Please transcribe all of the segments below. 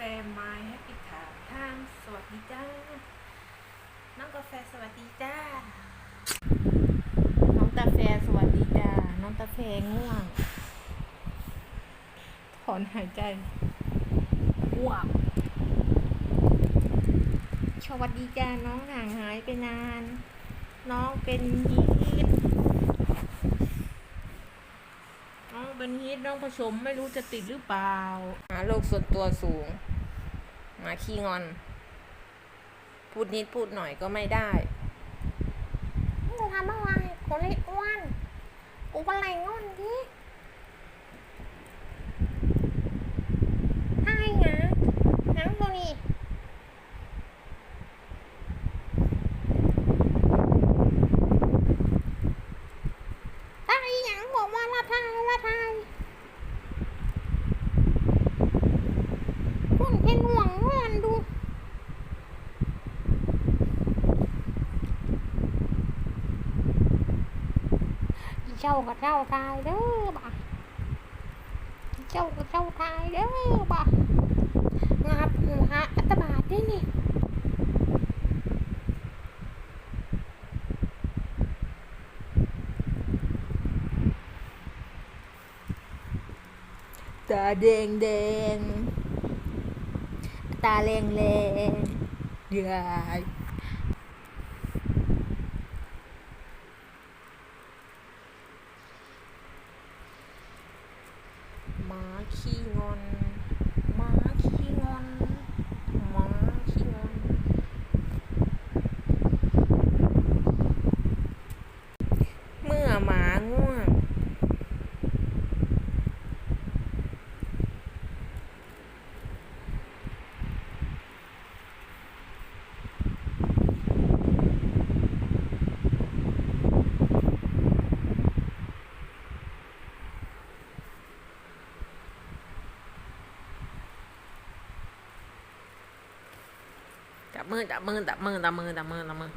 ไม้ให้ปิดถามทางสวัสดีจ้า น้องกาแฟสวัสดีจ้า น้องกาแฟสวัสดีจ้า น้องกาแฟง่วง ถอนหายใจอ้วกสวัสดีจ้า น้องห่างหายไปนาน น้องเป็นฮีทน้อง เป็นฮีทน้องผสมไม่รู้จะติดหรือเปล่าหาโรคส่วนตัวสูงหมาขี้งอน พูดนิดพูดหน่อยก็ไม่ได้มึงทำอะไรกูเลยอ้วนกูเป็นไรงอนดิใช่นะน้ำตัวนี้ถ้าอีหยังบอกว่า ละทายละทายคุณเห็นห่วงนอนดูเจ้ากับเจ้าทายเด้อบ่ะเจ้ากับเจ้าทายเด้อบ่ะงับหัวอัตบาทได้นี่ ตาแดงแดงตาแรงแรงยายหมาขี้งอนหมาขี้งอนหมาขี้งอน เมื่อหมาง่วง จับมือจับมือจับมือจับมือจับมือจับมือ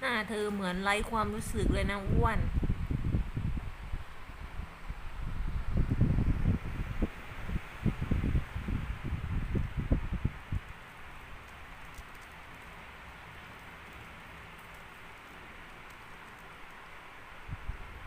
หน้าเธอเหมือนไร้ความรู้สึกเลยนะอ้วน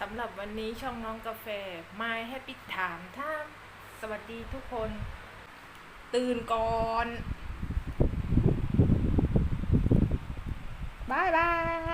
สำหรับวันนี้ช่องน้องกาแฟมาให้ปิดถามถ้าสวัสดีทุกคน ตื่นก่อนบายบาย